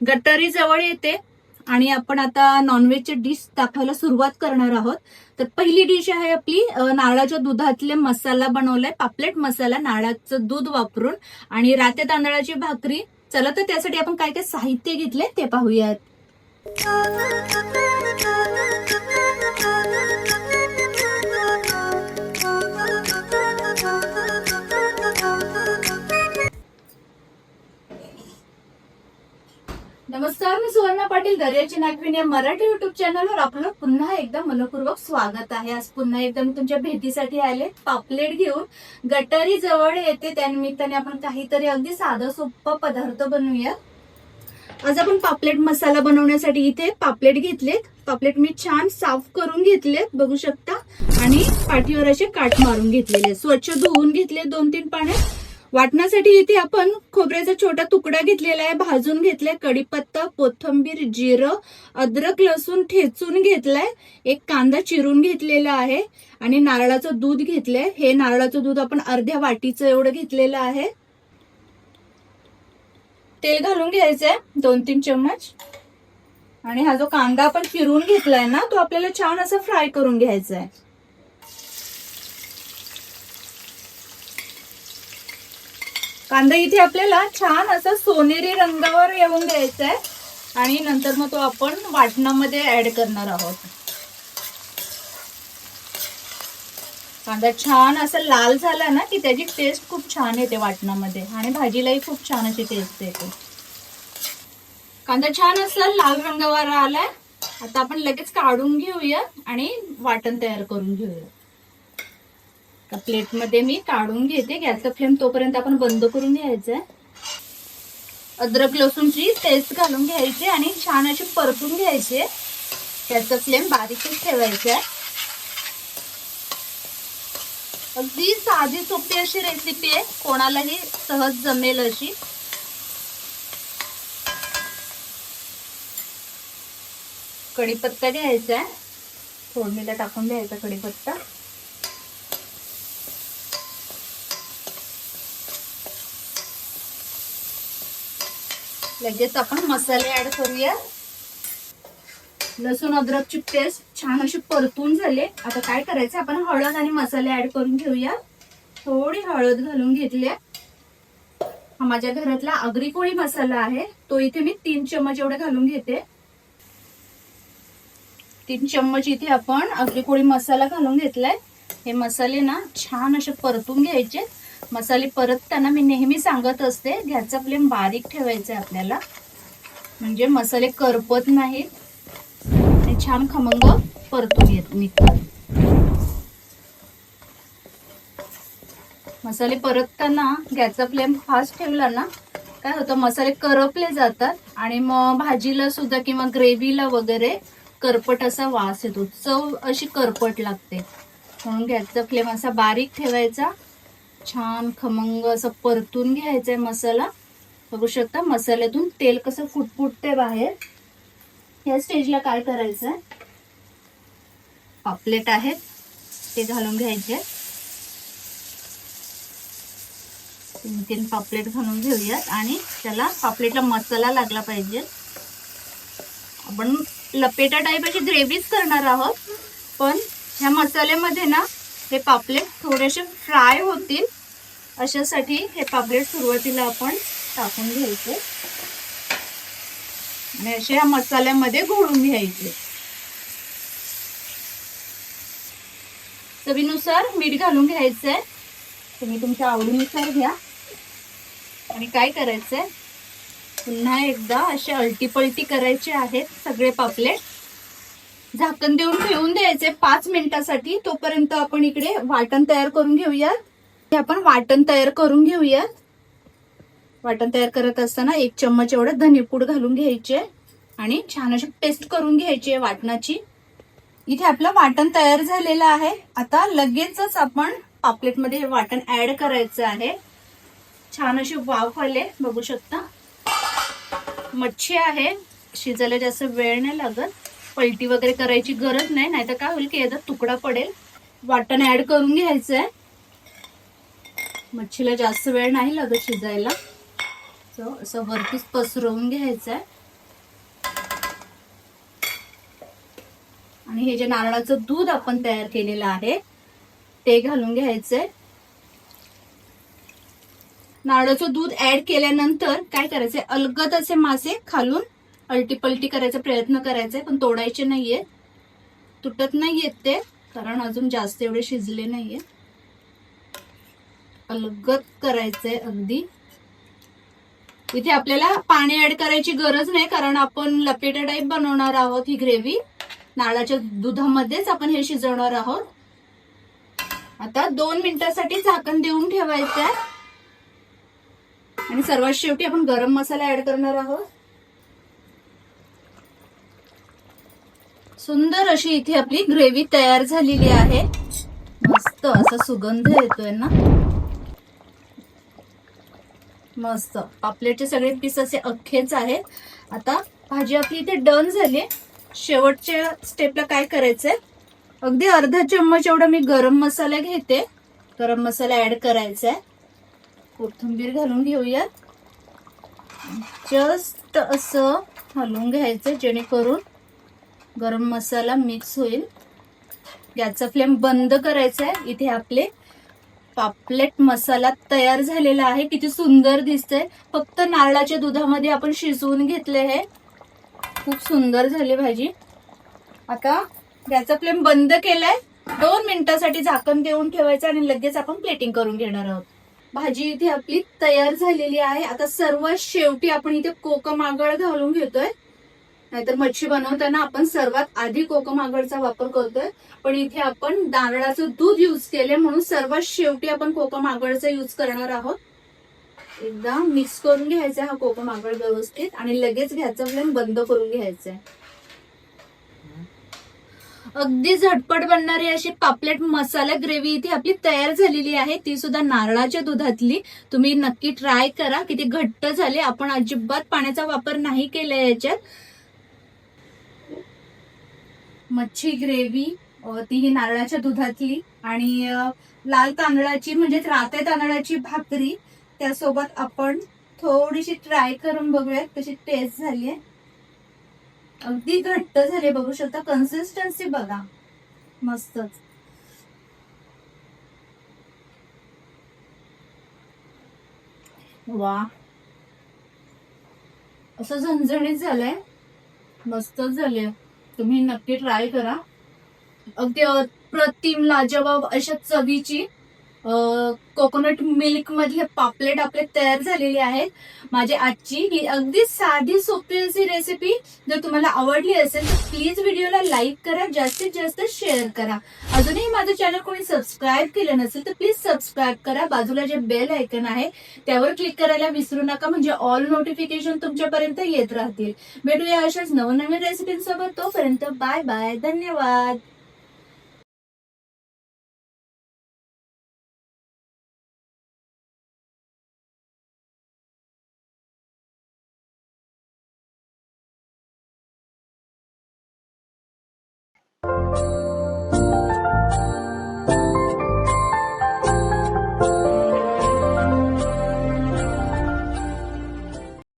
गटारी जवळ येते आणि आपण आता नॉनव्हेजचे डिश दाखवायला सुरुवात करणार आहोत. तर पहिली डिश आहे आपली नारळाच्या दुधातले मसाला बनवलाय पापलेट मसाला नारळाचं दूध वापरून आणि राते तांदळाची भाकरी. चला तर त्यासाठी आपण काय काय साहित्य घेतले ते पाहूयात. नमस्कार मी सुवर्णा पाटील दर्याची नागविन या मराठी युट्यूब चॅनलवर आपलं पुन्हा एकदा मनपूर्वक स्वागत आहे. आज पुन्हा एकदा मी तुमच्या भेटीसाठी आले. पापलेट घेऊन गटारी जवळ येते. त्यानिमित्ताने आपण काहीतरी अगदी साधा सोपा पदार्थ बनवूया. आज आपण पापलेट मसाला बनवण्यासाठी इथे पापलेट घेतलेत. पापलेट मी छान साफ करून घेतलेत बघू शकता. आणि पाठीवर असे काट मारून घेतलेले. स्वच्छ धुवून घेतले दोन तीन पाण्यात वाटण्यासाठी इथे आपण खोबऱ्याचा छोटा तुकडा घेतलेला आहे भाजून घेतलाय कढीपत्ता कोथिंबीर जिरं अद्रक लसूण ठेचून घेतलाय एक कांदा चिरून घेतलेला आहे आणि नारळाचं दूध घेतलंय. हे नारळाचं दूध आपण अर्ध्या वाटीचं एवढं घेतलेलं आहे. तेल घालून घ्यायचंय दोन तीन चम्मच. आणि हा जो कांदा आपण चिरून घेतलाय ना तो आपल्याला छान असा फ्राय करून घ्यायचा आहे कांदा इथे आपल्याला छान असा सोनेरी रंगावर येऊन द्यायचा आहे आणि नंतर मग तो आपण वाटणामध्ये ऍड करणार आहोत. कांदा छान असा लाल झाला ना की त्याची टेस्ट खूप छान येते वाटणामध्ये. आणि भाजीलाही खूप छान अशी टेस्ट येते. कांदा छान असा लाल रंगावर आलाय. आता आपण लगेच काढून घेऊया आणि वाटण तयार करून घेऊया. एका प्लेटमध्ये मी काढून घेते. गॅसचा फ्लेम तोपर्यंत आपण बंद करून घ्यायचा आहे अद्रक लसूणची पेस्ट घालून घ्यायची आणि छान अशी परतून घ्यायची. गॅसचा फ्लेम बारीकच ठेवायचा आहे अगदी साधी सोपी अशी रेसिपी आहे. कोणालाही सहज जमेल अशी. कढीपत्ता घ्यायचा आहे फोडणीला टाकून घ्यायचा कढीपत्ता. लगेच आपण मसाले ऍड करूया. लसूण अद्रकची पेस्ट छान अशी परतून झाले. आता काय करायचं? आपण हळद आणि मसाले ऍड करून घेऊया. थोडी हळद घालून घेतली हा माझ्या घरातला आगरी कोळी मसाला आहे. तो इथे मी तीन चम्मच एवढे घालून घेते. तीन चम्मच इथे आपण आगरी कोळी मसाला घालून घेतलाय. हे मसाले ना छान असे परतून घ्यायचे. मसाले परतताना मी नेहमी सांगत असते गॅसचा फ्लेम बारीक ठेवायचा आहे आपल्याला. म्हणजे मसाले करपत नाहीत. आणि छान खमंग परतून येत निघतात मसाले परतताना गॅसचा फ्लेम फास्ट ठेवला ना काय होतं मसाले करपले जातात. आणि मग भाजीला सुद्धा किंवा ग्रेव्हीला वगैरे करपट असा वास येतो. चव अशी करपट लागते. म्हणून गॅसचा फ्लेम असा बारीक ठेवायचा. छान खमंग असं परतून घ्यायचंय मसाला. बघू शकता मसाल्यातून तेल कसं फुटफुटते बाहेर. या स्टेजला काय करायचंय? पापलेट आहेत ते घालून घ्यायचे. तीन तीन पापलेट घालून घेऊयात आणि त्याला पापलेटला मसाला लागला पाहिजे. आपण लपेटा टाईप अशी ग्रेव्हीच करणार आहोत पण ह्या मसाल्यामध्ये ना हे पापलेट थोडेसे फ्राय होतील. अशासाठी हे पापलेट सुरुवातीला आपण टाकून घ्यायचे. आणि असे या मसाल्यामध्ये घोळून घ्यायचे. चवीनुसार मीठ घालून घ्यायचंय. तुम्ही तुमच्या आवडीनुसार घ्या. आणि काय करायचंय? पुन्हा एकदा असे अल्टीपल्टी करायचे आहेत सगळे पापलेट. झाकण देऊन ठेवून द्यायचे पाच मिनिटासाठी. तोपर्यंत आपण इकडे वाटण तयार करून घेऊयात. हे आपण वाटण तयार करून घेऊयात. वाटण तयार करत असताना एक चम्मच एवढं धनेपूड घालून घ्यायचे आणि छान अशी पेस्ट करून घ्यायची आहे वाटणाची. इथे आपलं वाटण तयार झालेलं आहे. आता लगेचच आपण पापलेटमध्ये हे वाटण ऍड करायचं आहे. छान अशी वाफ आले बघू शकता. मच्छी आहे. शिजायला जास्त वेळ नाही लागत. पलटी वगैरे करायची गरज नाही नाहीतर काय होईल की याचा तुकडा पडेल. वाटण ऍड करून घ्यायचं आहे मच्छीला जास्त वेळ नाही लागत शिजायला. सो असं वरतीच पसरवून घ्यायचं आहे आणि हे जे नारळाचं दूध आपण तयार केलेलं आहे ते घालून घ्यायचंय. नारळाचं दूध ऍड केल्यानंतर काय करायचंय? अलगद असे मासे खालून अल्टीपल्टी करायचा प्रयत्न करायचा पण तोडायचे नाहीये. तुटत नाहीयेत ते कारण अजून जास्त एवढे शिजले नाहीये. अलगत करायचंय अगदी. इथे आपल्याला पाणी ऍड करायची गरज नाही कारण आपण लपेटा टाईप बनवणार आहोत ही ग्रेव्ही नाळाच्या दुधामध्येच आपण हे शिजवणार आहोत. आता दोन मिनिटासाठी झाकण देऊन ठेवायचं आहे आणि सर्वात शेवटी आपण गरम मसाला ऍड करणार आहोत. सुंदर अशी इथे आपली ग्रेव्ही तयार झालेली आहे. मस्त असा सुगंध येतोय ना? मस्त. पापलेटचे सगळे पीस असे अख्खेच आहेत. आता भाजी आपली इथे डन झाली. शेवटच्या स्टेपला काय करायचंय? अगदी अर्धा चम्मच एवढा मी गरम मसाला घेते. गरम मसाला ऍड करायचा आहे कोथिंबीर घालून घेऊया जस्ट असं घालून घ्यायचं जेणेकरून गरम मसाला मिक्स होईल. गॅसचा फ्लेम बंद करायचा आहे. इथे आपले पापलेट मसाला तयार झालेला आहे. किती सुंदर दिसतंय. फक्त नारळाच्या दुधामध्ये आपण शिजवून घेतले हे. खूप सुंदर झाली भाजी. आता गॅसचा फ्लेम बंद केलाय. दोन मिनिटासाठी झाकण देऊन ठेवायचं आणि लगेच आपण प्लेटिंग करून घेणार आहोत. भाजी इथे आपली तयार झालेली आहे. आता सर्वात शेवटी आपण इथे कोकम आगळ घालून घेतोय. नाहीतर मच्छी बनवताना आपण सर्वात आधी कोकम आगळचा वापर करतोय. पण इथे आपण नारळाचं दूध यूज केले म्हणून सर्वात शेवटी आपण कोकम आगळचा यूज करणार आहोत. एकदा मिक्स करून घ्यायचा हा कोकम आगळ व्यवस्थित आणि लगेच घ्यायचा फ्लेम बंद करून घ्यायचा अगदी झटपट बनणारी अशी पापलेट मसाला ग्रेव्ही इथे आपली तयार झालेली आहे. ती सुद्धा नारळाच्या दुधातली. तुम्ही नक्की ट्राय करा. किती घट्ट झाले. आपण अजिबात पाण्याचा वापर नाही केला याच्यात. मच्छी ग्रेव्ही तीही नारळाच्या दुधातली आणि लाल तांदळाची म्हणजे राते तांदळाची भाकरी त्यासोबत आपण थोडीशी ट्राय करून बघूयात कशी टेस्ट झाली आहे. अगदी घट्ट झाले बघू शकता कन्सिस्टन्सी बघा. मस्तच. वा. असं झणझणीत झालंय. मस्तच झाले तुम्ही नक्की ट्राय करा. अगदी अप्रतिम लाजवाब अशा चवीची कोकोनट मिल्क मधले पापलेट आपले तयार झालेले आहेत. माझी आजची ही अगदी साधी सोपी अशी रेसिपी जर तुम्हाला आवडली असेल तर प्लीज व्हिडिओला लाईक करा जास्तीत जास्त शेअर करा. अजूनही माझं चॅनल कोणी सबस्क्राईब केलं नसेल तर प्लीज सबस्क्राईब करा. बाजूला जे बेल आयकन आहे त्यावर क्लिक करायला विसरू नका. म्हणजे ऑल नोटिफिकेशन तुमच्यापर्यंत येत राहतील. भेटूया अशाच नवनवीन रेसिपींसोबत तोपर्यंत बाय बाय धन्यवाद.